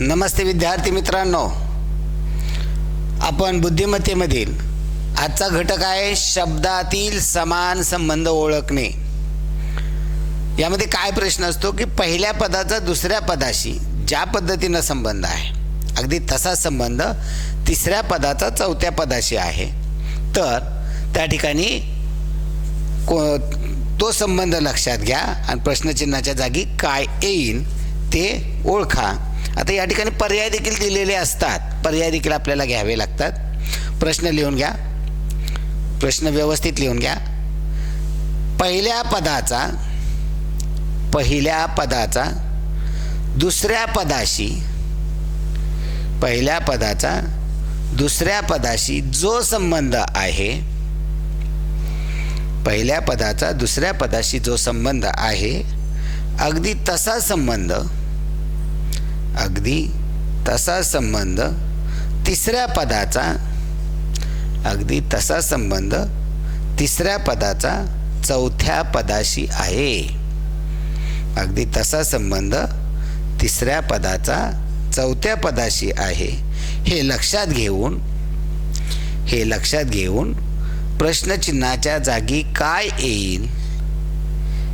नमस्ते विद्यार्थी मित्रांनो. आपण बुद्धिमत्तेमधील आजचा घटक आहे शब्दातील समान संबंध ओळखणे. यामध्ये काय प्रश्न असतो की पहिल्या पदाचा दुसऱ्या पदाशी ज्या पद्धतीनं संबंध आहे अगदी तसाच संबंध तिसऱ्या पदाचा चौथ्या पदाशी आहे. तर त्या ठिकाणी को तो संबंध लक्षात घ्या आणि प्रश्नचिन्हाच्या जागी काय येईल ते ओळखा. आता या ठिकाणी पर्याय देखील दिलेले असतात. पर्याय देखील आपल्याला घ्यावे लागतात. प्रश्न लिहून घ्या. प्रश्न व्यवस्थित लिहून घ्या. पहिल्या पदाचा पहिल्या पदाचा दुसऱ्या पदाशी पहिल्या पदाचा दुसऱ्या पदाशी जो संबंध आहे पहिल्या पदाचा दुसऱ्या पदाशी जो संबंध आहे अगदी तसा संबंध अगदी तसा संबंध तिसऱ्या पदाचा अगदी तसा संबंध तिसऱ्या पदाचा चौथ्या पदाशी आहे. अगदी तसा संबंध तिसऱ्या पदाचा चौथ्या पदाशी आहे. हे लक्षात घेऊन हे लक्षात घेऊन प्रश्नचिन्हाच्या जागी काय येईल?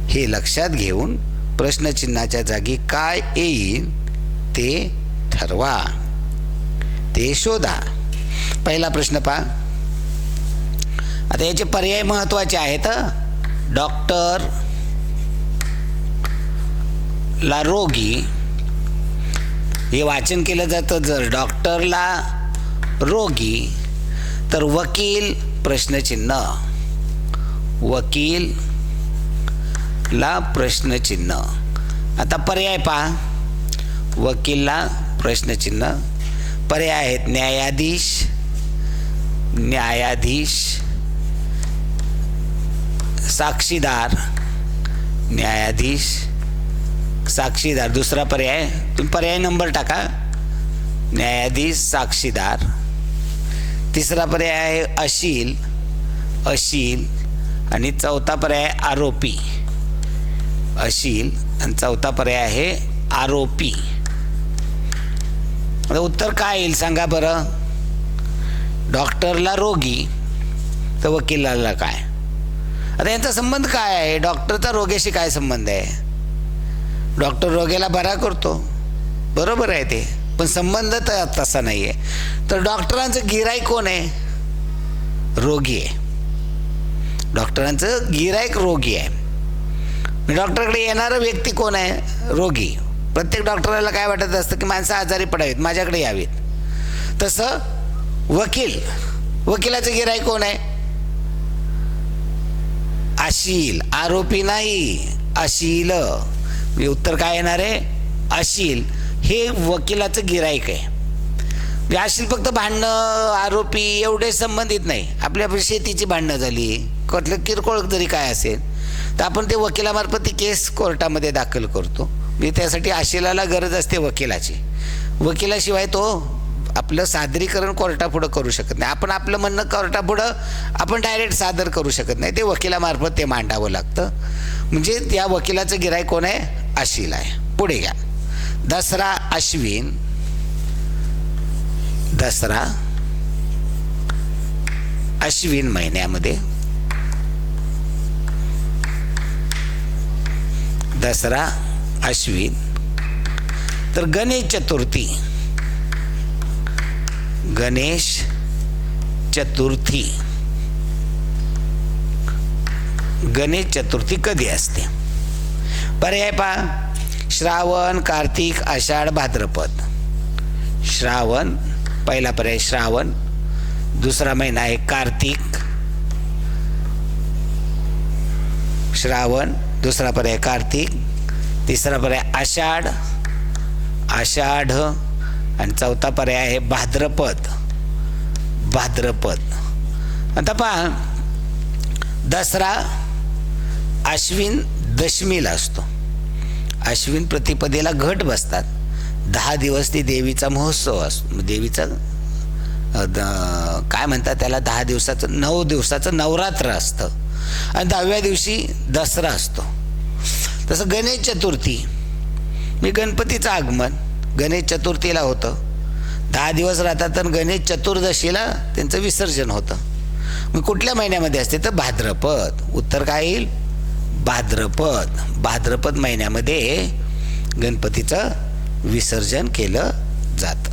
हे लक्षात घेऊन प्रश्नचिन्हाच्या जागी काय येईल? ते ठरवा. ते शोधा. पहिला प्रश्न पहा. आता याचे पर्याय महत्त्वाचे आहेत डॉक्टर ला रोगी हे वाचन केलं जातं जर डॉक्टरला रोगी तर वकील प्रश्नचिन्ह. वकील ला प्रश्नचिन्ह. आता पर्याय पहा. वकीलला प्रश्नचिन्ह पर्याय आहेत. न्यायाधीश न्यायाधीश साक्षीदार न्यायाधीश साक्षीदार. दुसरा पर्याय तुम्ही पर्याय नंबर टाका. न्यायाधीश साक्षीदार. तिसरा पर्याय आहे अशील अशील. आणि चौथा पर्याय आरोपी. अशील आणि चौथा पर्याय आहे आरोपी. आता उत्तर काय येईल सांगा बरं? डॉक्टरला रोगी तर वकिलाला काय? आता यांचा संबंध काय आहे? डॉक्टरचा रोग्याशी काय संबंध आहे? डॉक्टर रोग्याला बरा करतो. बरोबर आहे ते. पण संबंध तर तसा नाही आहे तर डॉक्टरांचं गिराईक कोण आहे? रोगी आहे. डॉक्टरांचं गिराईक रोगी आहे. डॉक्टरकडे येणारा व्यक्ती कोण आहे? रोगी. प्रत्येक डॉक्टराला काय वाटत असतं की माणसं आजारी पडावीत माझ्याकडे यावीत. तसं वकील वकिलाचं गिराय कोण आहे? अशील आरोपी नाही अशील. म्हणजे उत्तर काय येणार आहे? अशील. हे वकिलाचं गिराईक आहे. म्हणजे अशील फक्त भांडणं आरोपी एवढे संबंधित नाही. आपल्या शेतीची भांडणं झाली. कुठलं किरकोळ जरी काय असेल तर आपण ते वकिलामार्फत ती केस कोर्टामध्ये दाखल करतो. म्हणजे त्यासाठी आशिलाला गरज असते वकिलाची. वकिलाशिवाय तो आपलं सादरीकरण कोर्टापुढं करू शकत नाही. आपण आपलं म्हणणं कोर्टापुढं आपण डायरेक्ट सादर करू शकत नाही. ते वकिलामार्फत ते मांडावं लागतं. म्हणजे त्या वकिलाचं गिराय कोण आहे? आशिल आहे. पुढे घ्या. दसरा अश्विन. दसरा अश्विन महिन्यामध्ये. दसरा अश्विन. तर गणेश चतुर्थी. गणेश चतुर्थी. गणेश चतुर्थी कधी असते? पर्याय पहा. श्रावण कार्तिक आषाढ भाद्रपद. श्रावण पहिला पर्याय श्रावण. दुसरा महिना आहे कार्तिक. श्रावण दुसरा पर्याय कार्तिक. तिसरा पर्याय आषाढ. आषाढ आणि चौथा पर्याय आहे भाद्रपद. भाद्रपद. आता पहा दसरा अश्विन दशमीला असतो. अश्विन प्रतिपदेला घट बसतात. दहा दिवस ती देवीचा महोत्सव असतो देवीचा द- काय म्हणतात त्याला दहा दिवसाचं नऊ दिवसाचं नवरात्र असतं. आणि दहाव्या दिवशी दसरा असतो. तसं गणेश चतुर्थी. मी गणपतीचं आगमन गणेश चतुर्थीला होतं. दहा दिवस राहतात तर गणेश चतुर्दशीला त्यांचं विसर्जन होतं. मग कुठल्या महिन्यामध्ये असते तर भाद्रपद. उत्तर काय येईल? भाद्रपद. भाद्रपद महिन्यामध्ये गणपतीचं विसर्जन केलं जातं.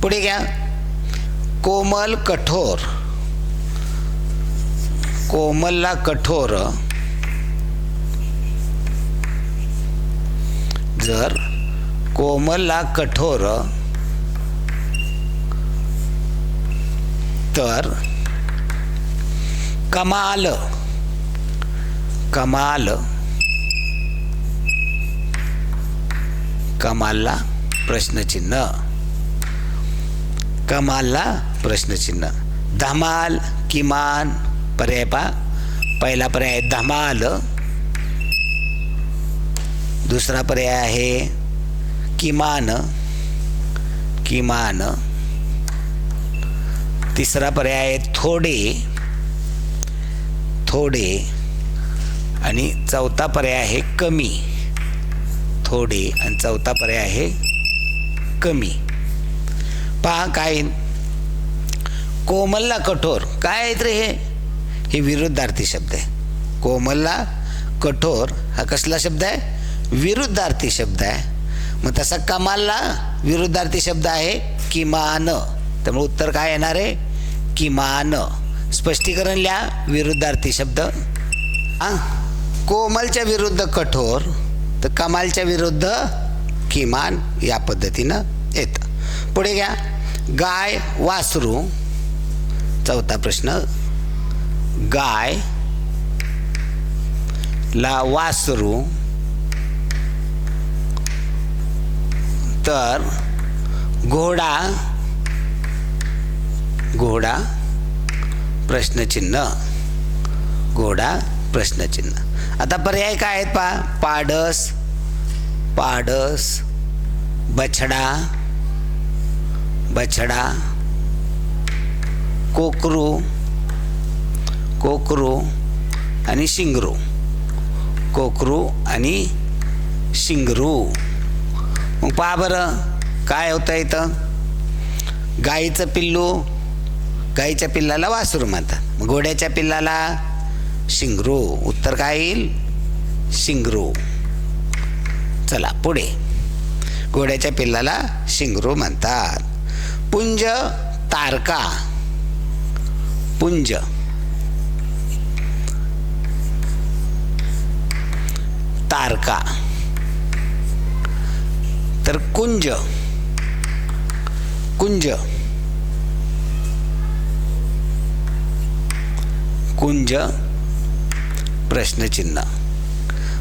पुढे घ्या. कोमल कठोर. कोमलला कठोर जर कोमलला कठोर तर कमाल कमाल कमालला प्रश्नचिन्ह कमालला प्रश्नचिन्ह. धमाल किमान पर्याय पा पहिला पर्याय आहे धमाल दुसरा पर्याय आहे किमान किमान. तिसरा पर्याय आहे थोडे थोडे. आणि चौथा पर्याय आहे कमी. थोडे आणि चौथा पर्याय आहे कमी. पहा काय कोमलला कठोर. काय आहेत रे हे? हे विरुद्धार्थी शब्द आहे. कोमलला कठोर हा कसला शब्द आहे? विरुद्धार्थी शब्द आहे. मग तसा कमालला विरुद्धार्थी शब्द आहे किमान. त्यामुळे उत्तर काय येणार आहे? किमान. स्पष्टीकरण लिहा विरुद्धार्थी शब्द. हां? कोमलच्या विरुद्ध कठोर तर कमालच्या विरुद्ध किमान या पद्धतीनं येतं. पुढे घ्या. गाय वासरू. चौथा प्रश्न. गाय ला वासरू. तर घोडा घोडा प्रश्नचिन्ह. घोडा प्रश्नचिन्ह. आता पर्याय काय आहेत पा पाडस पाडस बछडा बछडा कोकरू कोकरू आणि शिंगरू. कोकरू आणि शिंगरू. मग पहा बरं काय होतं इथं? गाईचं पिल्लू गाईच्या पिल्लाला वासरू म्हणतात. मग घोड्याच्या पिल्लाला शिंगरू. उत्तर काय येईल? शिंगरू. चला पुढे. घोड्याच्या पिल्लाला शिंगरू म्हणतात. पुंज तारका. पुंज. तारका. तर कुंज. कुंज. कुंज. प्रश्नचिन्ह.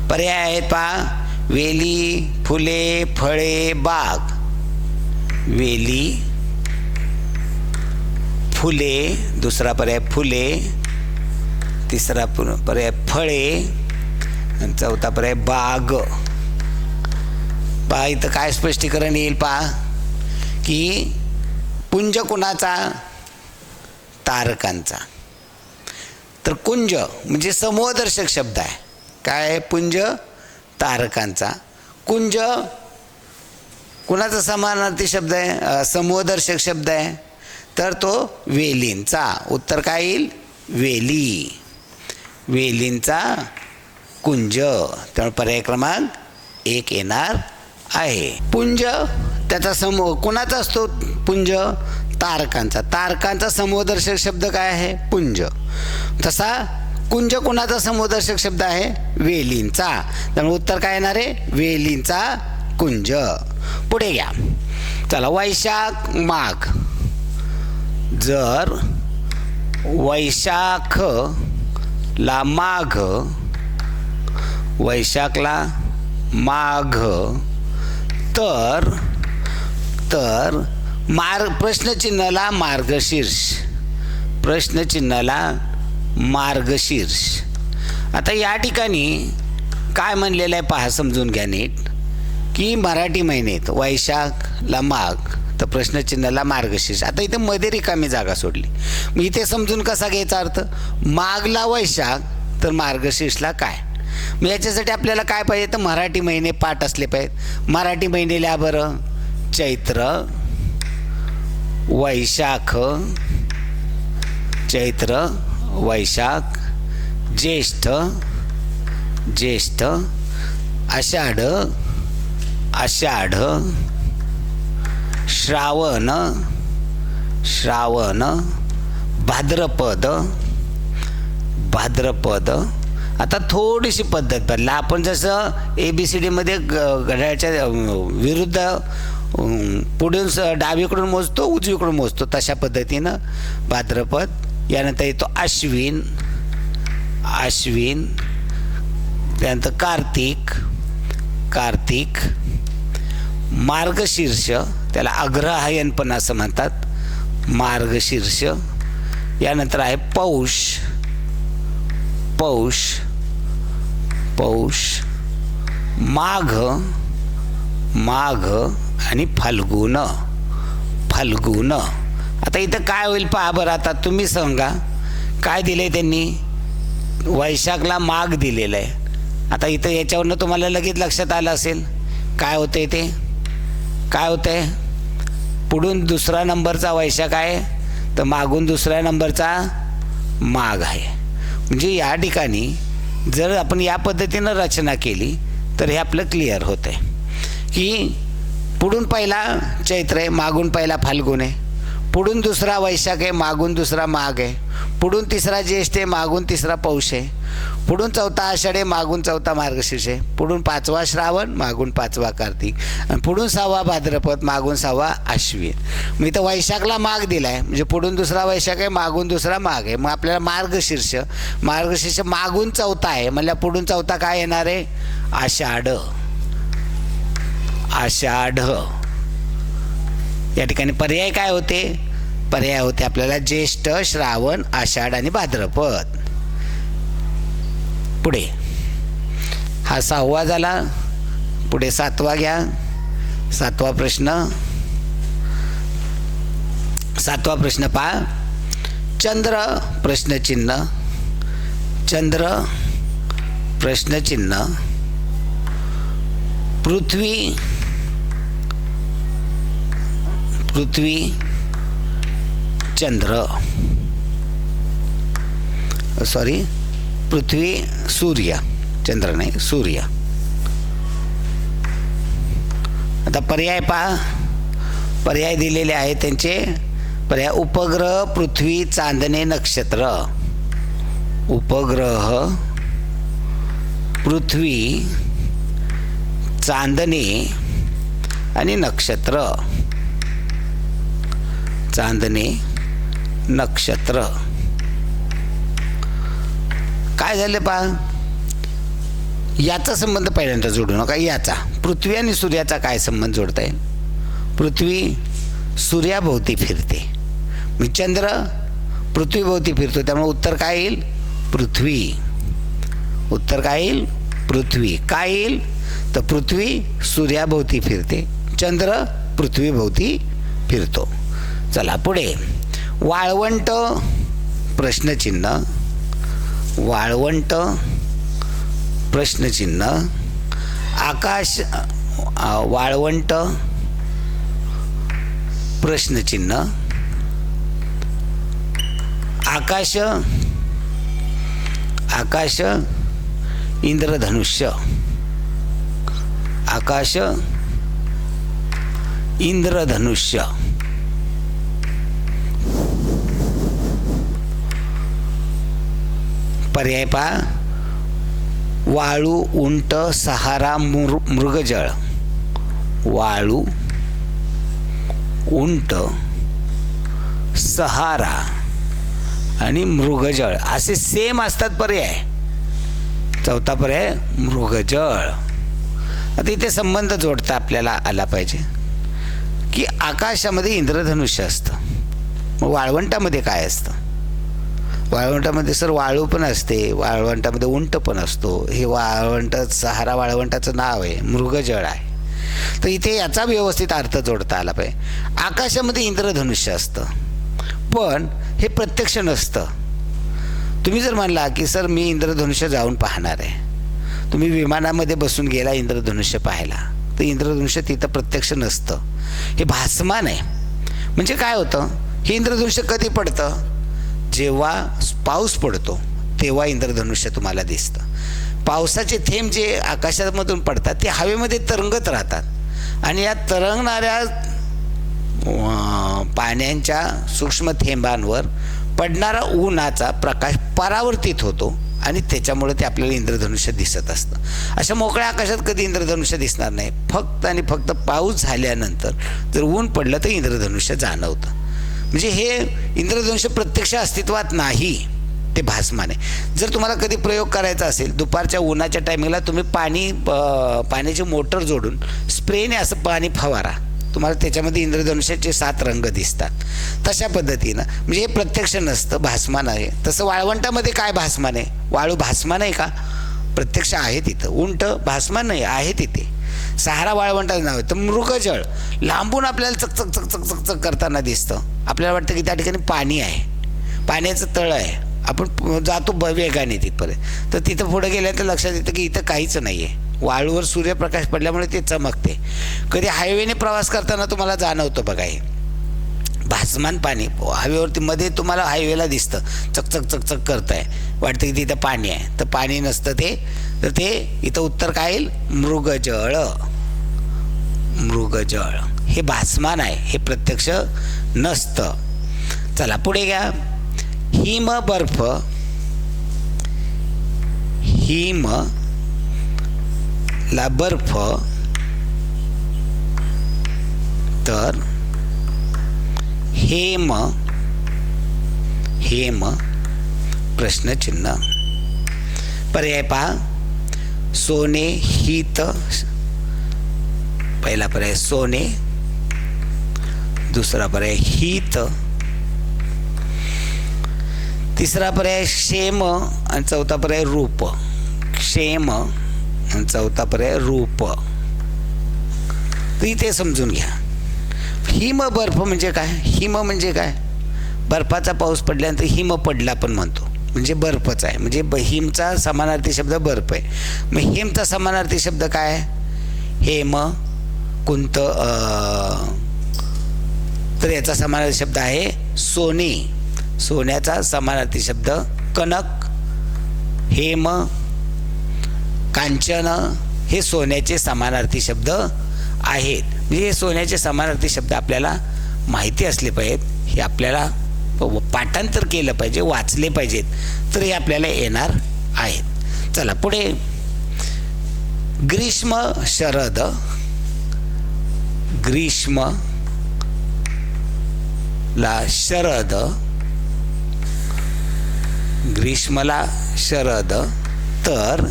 पर्याय आहेत पहा. वेली फुले फळे बाग. वेली फुले दुसरा पर्याय फुले तिसरा पर्याय फळे आणि चौथा पर्याय बाग. पहा इथं काय स्पष्टीकरण येईल पहा की पुंज कुणाचा? तारकांचा. तर कुंज म्हणजे समूहदर्शक शब्द आहे. काय पुंज तारकांचा. कुंज कुणाचा समानार्थी शब्द आहे? समूहदर्शक शब्द आहे. तर तो वेलींचा. उत्तर काय येईल? वेली. वेलींचा कुंज. त्यामुळे पर्याय क्रमांक एक येणार. आहे. पुंज त्याचा समूह कुणाचा असतो पुंज? तारकांचा. तारकांचा समूहदर्शक शब्द काय आहे? पुंज. तसा कुंज कुणाचा समूहदर्शक शब्द आहे? वेलींचा. त्यामुळे उत्तर काय येणार आहे? वेलींचा कुंज. पुढे घ्या. चला वैशाख माघ. जर वैशाख ला माघ वैशाखला माघ तर तर मार्ग प्रश्नचिन्हाला मार्गशीर्ष. प्रश्नचिन्हाला मार्गशीर्ष. आता या ठिकाणी काय म्हणलेलं आहे पहा समजून घ्या नीट. की मराठी महिन्यात वैशाखला माघ तर प्रश्नचिन्हाला मार्गशीर्ष. आता इथे मध्ये रिकामी जागा सोडली. मग इथे समजून कसा घ्यायचा अर्थ? मागला वैशाख तर मार्गशीर्षला काय? मग याच्यासाठी आपल्याला काय पाहिजे? तर मराठी महिने पाठ असले पाहिजेत. मराठी महिने लिहा बरं. चैत्र वैशाख चैत्र वैशाख ज्येष्ठ ज्येष्ठ आषाढ आषाढ श्रावण श्रावण भाद्रपद भाद्रपद आता थोडीशी पद्धत बदला आपण जसं ए बी सी डीमध्ये ग विरुद्ध पुढून स डावीकडून मोजतो उजवीकडून मोजतो तशा पद्धतीनं भाद्रपद. यानंतर येतो अश्विन अश्विन त्यानंतर कार्तिक कार्तिक मार्गशीर्ष त्याला अग्रहायन पण असं म्हणतात. मार्गशीर्ष यानंतर आहे पौष पौष पौष माघ माघ आणि फाल्गुन फाल्गुन. आता इथं काय होईल पहा बरं आता तुम्ही सांगा काय दिले त्यांनी? वैशाखला माघ दिलेलं आहे. आता इथं याच्यावरनं तुम्हाला लगेच लक्षात आलं असेल काय होतं ते? काय होतं आहे पुढून दुसरा नंबरचा वैशाख आहे तर मागून दुसऱ्या नंबरचा माघ आहे. म्हणजे या ठिकाणी जर आपण या पद्धतीनं रचना केली तर हे आपलं क्लिअर होतं आहे की पुढून पहिला चैत्र आहे मागून पहिला फाल्गुन आहे. पुढून दुसरा वैशाख आहे मागून दुसरा माघ आहे. पुढून तिसरा ज्येष्ठ आहे मागून तिसरा पौष आहे. पुढून चौथा आषाढ आहे मागून चौथा मार्गशीर्ष आहे. पुढून पाचवा श्रावण मागून पाचवा कार्तिक. आणि पुढून सहावा भाद्रपद मागून सहावा आश्विन. मी तर वैशाखला माघ दिला आहे म्हणजे पुढून दुसरा वैशाख आहे मागून दुसरा माघ आहे. मग आपल्याला मार्गशीर्ष. मार्गशीर्ष मागून चौथा आहे. म्हणजे पुढून चौथा काय येणार आहे? आषाढ. आषाढ. या ठिकाणी पर्याय काय होते? पर्याय होते आपल्याला ज्येष्ठ श्रावण आषाढ आणि भाद्रपद. पुढे. हा सहावा झाला. पुढे सातवा घ्या. सातवा प्रश्न. सातवा प्रश्न पहा. चंद्र प्रश्नचिन्ह चंद्र प्रश्नचिन्ह पृथ्वी पृथ्वी चंद्र। सॉरी पृथ्वी सूर्य। चंद्र नाही सूर्य। आता पर्याय पहा. पर्याय दिलेले आहेत त्यांचे. पर्याय उपग्रह पृथ्वी चांदणे नक्षत्र। उपग्रह पृथ्वी चांदणे आणि नक्षत्र। चांदणे नक्षत्र. काय झालं पा याचा संबंध पहिल्यांदा जोडू नका याचा. पृथ्वी आणि सूर्याचा काय संबंध जोडता येईल पृथ्वी सूर्याभोवती फिरते. मी चंद्र पृथ्वीभोवती फिरतो त्यामुळे उत्तर काय येईल? पृथ्वी. उत्तर काय येईल? पृथ्वी. काय येईल? तर पृथ्वी सूर्याभोवती फिरते चंद्र पृथ्वीभोवती फिरतो. चला पुढे. वाळवंट प्रश्नचिन्ह वाळवंट प्रश्नचिन्ह आकाश वाळवंट प्रश्नचिन्ह आकाश आकाश इंद्रधनुष्य आकाश इंद्रधनुष्य. पर्याय पहा. वाळू उंट सहारा मृ मृगजळ. वाळू उंट सहारा आणि मृगजळ असे सेम असतात पर्याय. चौथा पर्याय मृगजळ. आता इथे संबंध जोडता आपल्याला आला पाहिजे की आकाशामध्ये इंद्रधनुष्य असतं. मग वाळवंटामध्ये काय असतं? वाळवंटामध्ये सर वाळू पण असते वाळवंटामध्ये उंट पण असतो. हे वाळवंट सहारा वाळवंटाचं नाव आहे मृगजळ आहे. तर इथे याचा व्यवस्थित अर्थ जोडता आला पाहिजे. आकाशामध्ये इंद्रधनुष्य असतं. पण हे प्रत्यक्ष नसतं. तुम्ही जर म्हणला की सर मी इंद्रधनुष्य जाऊन पाहणार आहे. तुम्ही विमानामध्ये बसून गेला इंद्रधनुष्य पाहायला. तर इंद्रधनुष्य तिथं प्रत्यक्ष नसतं. हे भासमान आहे. म्हणजे काय होतं? हे इंद्रधनुष्य कधी पडतं? जेव्हा पाऊस पडतो तेव्हा इंद्रधनुष्य तुम्हाला दिसतं. पावसाचे थेंब जे आकाशामधून पडतात ते हवेमध्ये तरंगत राहतात. आणि या तरंगणाऱ्या पाण्याच्या सूक्ष्म थेंबांवर पडणारा उन्हाचा प्रकाश परावर्तित होतो आणि त्याच्यामुळे ते आपल्याला इंद्रधनुष्य दिसत असतं. अशा मोकळ्या आकाशात कधी इंद्रधनुष्य दिसणार नाही. फक्त आणि फक्त पाऊस झाल्यानंतर जर ऊन पडलं तर इंद्रधनुष्य जाणवतं. म्हणजे हे इंद्रधनुष्य प्रत्यक्ष अस्तित्वात नाही ते भासमान. आहे जर तुम्हाला कधी प्रयोग करायचा असेल दुपारच्या उन्हाच्या टायमिंगला तुम्ही पाणी पाण्याची मोटर जोडून स्प्रेने असं पाणी फवारा. तुम्हाला त्याच्यामध्ये इंद्रधनुष्याचे सात रंग दिसतात. तशा पद्धतीनं म्हणजे हे प्रत्यक्ष नसतं भासमान आहे. तसं वाळवंटामध्ये काय भासमान आहे? वाळू भासमान आहे का? प्रत्यक्ष आहे तिथं. उंट भासमान नाही आहे तिथे. सहारा वाळवंटाचं नाव आहे. तर मृगजळ लांबून आपल्याला चकचक चकचक चकचक करताना दिसतं. आपल्याला वाटतं की त्या ठिकाणी पाणी आहे. पाण्याचं तळ आहे. आपण जातो वेगाने तिथपर्यंत. तर तिथं पुढे गेल्यानंतर लक्षात येतं की इथं काहीच नाही आहे वाळूवर सूर्यप्रकाश पडल्यामुळे ते चमकते. कधी हायवेने प्रवास करताना तुम्हाला जाणवतं बघा हे. भासमान पाणी हायवेवरती मध्ये तुम्हाला हायवेला दिसतं. चकचक चकचक करत आहे वाटतं की तिथं पाणी आहे. तर पाणी नसतं ते. तर ते इथं उत्तर काय येईल? मृगजळ. मृगजळ. हे भासमान आहे हे प्रत्यक्ष नसतं. चला पुढे घ्या. हिम बर्फ. हिम ला बर्फ. तर हेम हेम प्रश्नचिन्ह. पर्याय पहा. सोने हित पहिला पर्याय सोने दुसरा पर्याय हित तिसरा पर्याय क्षेम आणि चौथा पर्याय रूप. क्षेम आणि चौथा पर्याय रूप. तर इथे समजून घ्या. हिम बर्फ म्हणजे काय? हिम म्हणजे काय? बर्फाचा पाऊस पडल्यानंतर हिम पडला पण म्हणतो. म्हणजे बर्फच आहे. म्हणजे हिमचा समानार्थी शब्द बर्फ आहे. मग हिमचा समानार्थी शब्द काय? आहे? हेम कुंत तर याचा समानार्थी शब्द आहे सोने. सोन्याचा समानार्थी शब्द कनक हेम कांचन हे सोन्याचे समानार्थी शब्द आहेत. म्हणजे हे सोन्याचे समानार्थी शब्द आपल्याला माहिती असले पाहिजेत. हे आपल्याला पाठांतर केलं पाहिजे वाचले पाहिजेत. तर हे आपल्याला येणार आहेत. चला पुढे. ग्रीष्म शरद ग्रीष्म ला शरद ग्रीष्मला शरद तर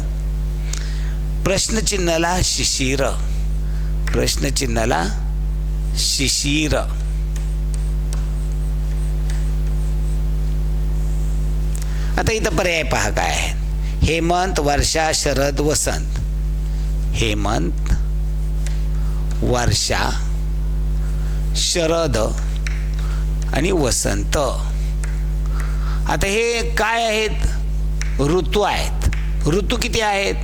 प्रश्नचिन्हाला शिशिर प्रश्नचिन्हाला शिशिर. आता इथं पर्याय पहा काय आहे. हेमंत वर्षा शरद वसंत. हेमंत वर्षा शरद आणि वसंत. आता हे काय आहेत? ऋतू आहेत. ऋतू किती आहेत?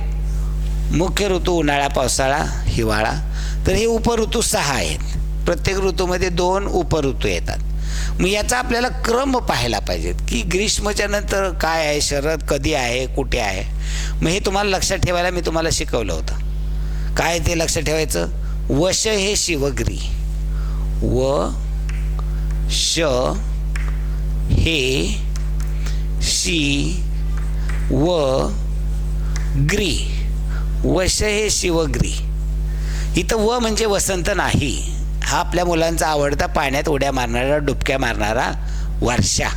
मुख्य ऋतू उन्हाळा पावसाळा हिवाळा. तर हे उपऋतू सहा आहेत. प्रत्येक ऋतूमध्ये दोन उपऋतू येतात. मग याचा आपल्याला क्रम पाहायला पाहिजेत की ग्रीष्मच्या नंतर काय आहे शरद कधी आहे कुठे आहे? मग हे तुम्हाला लक्षात ठेवायला मी तुम्हाला शिकवलं होतं. काय ते लक्षात ठेवायचं? वश हे शिवग्री. व श हे शी व ग्री. वश हे शिवग्री. इथं व म्हणजे वसंत नाही. हा आपल्या मुलांचा आवडता पाण्यात उड्या मारणारा डुबक्या मारणारा वर्षा.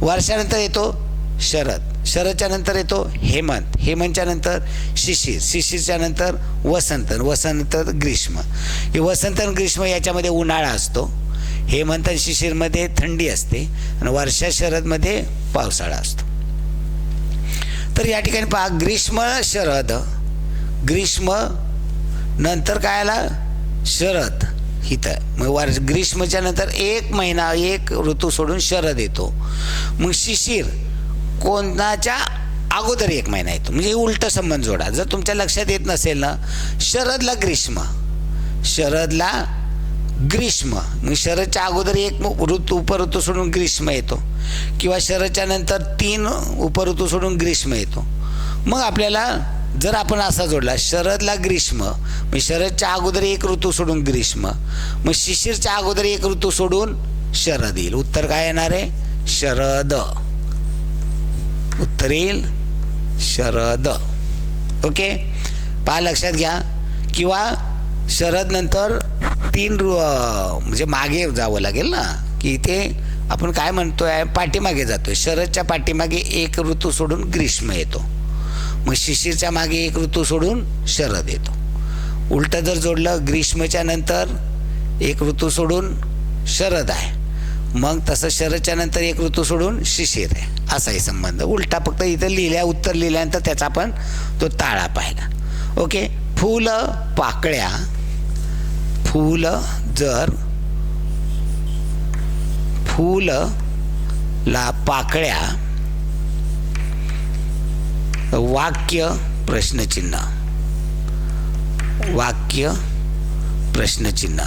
वर्षानंतर येतो शरद. शरदच्या नंतर येतो हेमंत. हेमंतच्या नंतर शिशिर. शिशिरच्या नंतर वसंत वसंत ग्रीष्म. हे वसंत आणि ग्रीष्म याच्यामध्ये उन्हाळा असतो. हेमंत आणि शिशिरमध्ये थंडी असते आणि वर्षा शरदमध्ये पावसाळा असतो. तर या ठिकाणी पहा ग्रीष्म शरद. ग्रीष्म नंतर काय आला? शरद. इथं. मग वर ग्रीष्मच्या नंतर एक महिना एक ऋतू सोडून शरद येतो. मग शिशिर. कोणाच्या अगोदर एक महिना येतो. म्हणजे उलट संबंध जोडा. जर तुमच्या लक्षात येत नसेल ना शरदला ग्रीष्म. शरदला ग्रीष्म. मग शरदच्या अगोदर एक ऋतू उपऋतू सोडून ग्रीष्म येतो. किंवा शरदच्या नंतर तीन उपऋतू सोडून ग्रीष्म येतो. मग आपल्याला जर आपण असा जोडला शरदला ग्रीष्म मग शरदच्या अगोदर एक ऋतू सोडून ग्रीष्म मग शिशिरच्या अगोदर एक ऋतू सोडून शरद येईल. उत्तर काय येणार आहे? शरद. उत्तर येईल शरद. ओके? पहा लक्षात घ्या. किंवा शरद नंतर तीन ऋ म्हणजे मागे जावं लागेल ना? की इथे आपण काय म्हणतोय? पाठीमागे जातोय. शरदच्या पाठीमागे एक ऋतू सोडून ग्रीष्म येतो. मग शिशिरच्या मागे एक ऋतू सोडून शरद येतो. उलटं जर जोडलं ग्रीष्मच्या नंतर एक ऋतू सोडून शरद आहे. मग तसं शरदच्या नंतर एक ऋतू सोडून शिशिर आहे. असाही संबंध. उलटा फक्त इथं लिहिल्या उत्तर लिहिल्यानंतर त्याचा आपण तो ताळा पाहिला. ओके? फुल पाकळ्या फूल जर फूल ला पाकळ्या वाक्य प्रश्नचिन्ह. वाक्य प्रश्नचिन्ह.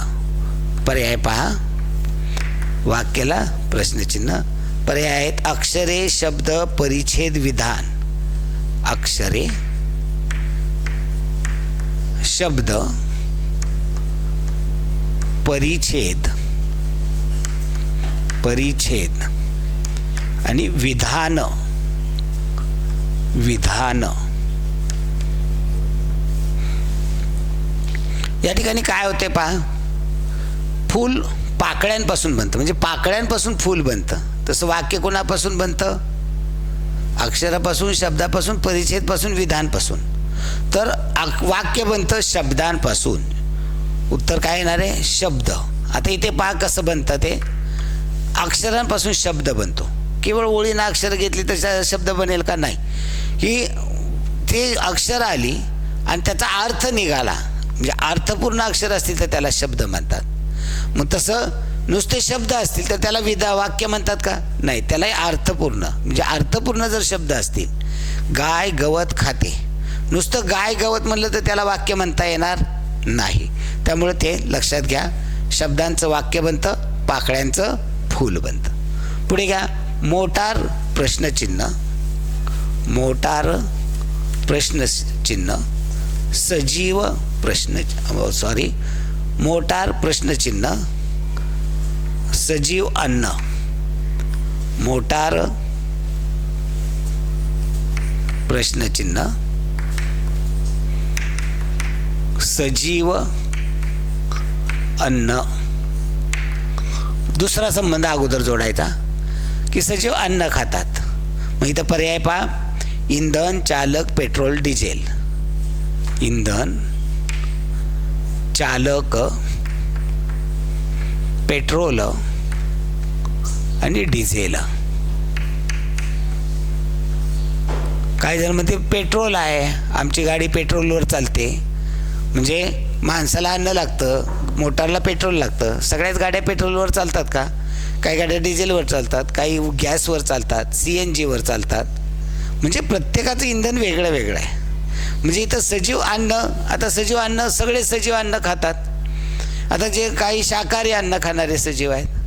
पर्याय पहा. वाक्याला प्रश्नचिन्ह. पर्याय आहेत अक्षरे शब्द परिच्छेद विधान. अक्षरे शब्द परिच्छेद परिच्छेद. आणि विधान विधान. या ठिकाणी काय होते पहा? फूल पाकळ्यांपासून बनतं. म्हणजे पाकळ्यांपासून फूल बनतं. तसं वाक्य कोणापासून बनतं? अक्षरापासून शब्दापासून परिच्छेदपासून विधानपासून. तर वाक्य बनतं शब्दांपासून. उत्तर काय येणार आहे? शब्द. आता इथे पहा कसं बनतं ते. अक्षरांपासून शब्द बनतो. केवळ ओळीनं अक्षर घेतली तर श- शब्द बनेल का? नाही. ही ते अक्षर आली आणि त्याचा अर्थ निघाला. म्हणजे अर्थपूर्ण अक्षर असतील तर त्याला शब्द म्हणतात. मग तसं नुसते शब्द असतील तर त्याला विधा वाक्य म्हणतात का? नाही त्यालाही अर्थपूर्ण. म्हणजे अर्थपूर्ण जर शब्द असतील गाय गवत खाते. नुसतं गाय गवत म्हणलं तर त्याला वाक्य म्हणता येणार नाही. त्यामुळे ते लक्षात घ्या शब्दांचं वाक्य बनतं पाकळ्यांचं फूल बनतं. पुढे घ्या मोटार प्रश्नचिन्ह. मोटार प्रश्नचिन्ह सजीव प्रश्न सॉरी मोटार प्रश्नचिन्ह सजीव अन्न. मोटार प्रश्नचिन्ह सजीव अन्न. दुसरा संबंध अगोदर जोडायचा की सजीव अन्न खातात. मग इथं पर्याय पहा. इंधन चालक पेट्रोल डिझेल. इंधन चालक पेट्रोल आणि डिझेल. काय झालं म्हणते पेट्रोल आहे आमची गाडी पेट्रोलवर चालते. म्हणजे माणसाला अन्न लागतं मोटारला पेट्रोल लागतं. सगळ्याच गाड्या पेट्रोलवर चालतात का? काही गाड्या डिझेलवर चालतात काही गॅसवर चालतात सी एन जीवर चालतात. म्हणजे प्रत्येकाचं इंधन वेगळं वेगळं आहे. म्हणजे इथं सजीव अन्न आता सजीव अन्न सगळे सजीव अन्न खातात. आता जे काही शाकाहारी अन्न खाणारे सजीव आहेत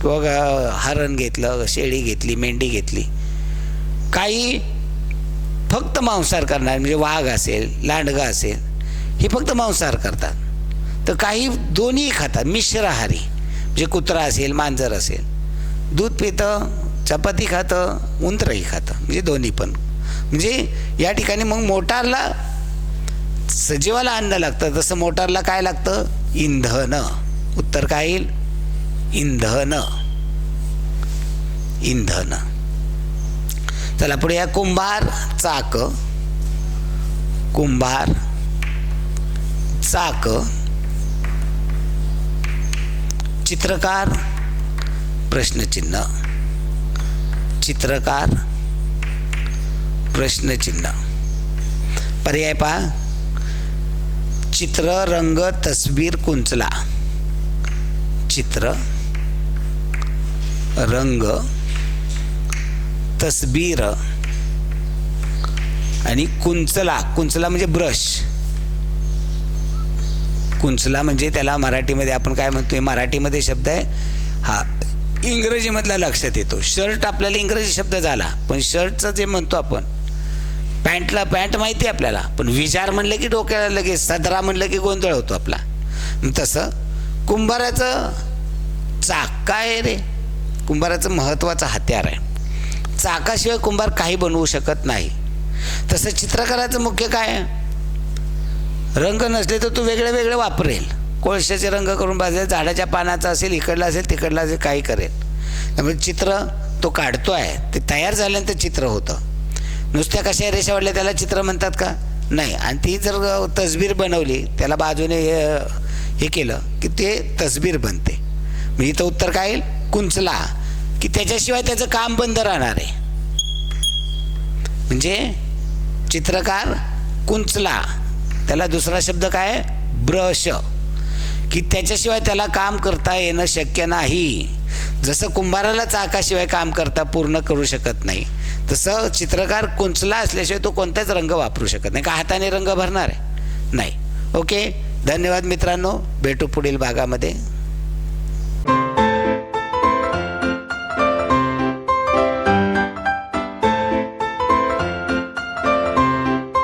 किंवा हरण घेतलं शेळी घेतली मेंढी घेतली. काही फक्त मांसाहार करणार म्हणजे वाघ असेल लांडगा असेल हे फक्त मांसाहार करतात. तर काही दोन्ही खातात मिश्राहारी म्हणजे कुत्रा असेल मांजर असेल. दूध पितं चपाती खातं उंतरही खातं म्हणजे दोन्ही पण. म्हणजे या ठिकाणी मग मोटारला सजीवाला अन्न लागतं. तसं मोटारला काय लागतं? इंधन. उत्तर काय येईल? इंधन. इंधन. चला पुढे या. कुंभार चाक. कुंभार चाक. चित्रकार प्रश्नचिन्ह. चित्रकार प्रश्नचिन्ह पर्याय पहा. चित्र रंग तस्वीर कुंचला. चित्र रंग तस्बीर आणि कुंचला. कुंचला म्हणजे ब्रश. कुंचला म्हणजे त्याला मराठीमध्ये आपण काय म्हणतोय? मराठीमध्ये शब्द आहे हा इंग्रजीमधला लक्षात येतो. शर्ट आपल्याला इंग्रजी शब्द झाला पण शर्टचं जे म्हणतो आपण पॅन्टला पॅन्ट माहिती आहे आपल्याला. पण विचार म्हणलं की डोक्याला लगेच सदरा म्हणलं की गोंधळ होतो आपला. तसं कुंभाराचं चाक काय आहे रे? कुंभाराचं महत्त्वाचं हत्यार आहे. चाकाशिवाय कुंभार काही बनवू शकत नाही. तसं चित्रकाराचं मुख्य काय आहे? रंग नसले तर तो वेगळे वेगळे वापरेल. कोळशाचे रंग करून बाजले झाडाच्या पानाचा असेल इकडला असेल तिकडला असेल काही करेल. त्यामुळे चित्र तो काढतो आहे ते तयार झाल्यानंतर चित्र होतं. नुसत्या कशा रेषा वाढल्या त्याला चित्र म्हणतात का? नाही. आणि ती जर तसबीर बनवली त्याला बाजूने हे- हे केलं की ते तसबीर बनते. म्हणजे इथं उत्तर काय येईल? कुंचला. की त्याच्याशिवाय त्याचं काम बंद राहणार आहे. म्हणजे चित्रकार कुंचला. त्याला दुसरा शब्द काय? ब्रश. की त्याच्याशिवाय त्याला काम करता येणं शक्य नाही. जसं कुंभाराला चाकाशिवाय काम करता पूर्ण करू शकत नाही. तसं चित्रकार कुंचला असल्याशिवाय तो कोणताच रंग वापरू शकत नाही का हाताने रंग भरणार आहे? नाही. ओके? धन्यवाद मित्रांनो. भेटू पुढील भागामध्ये.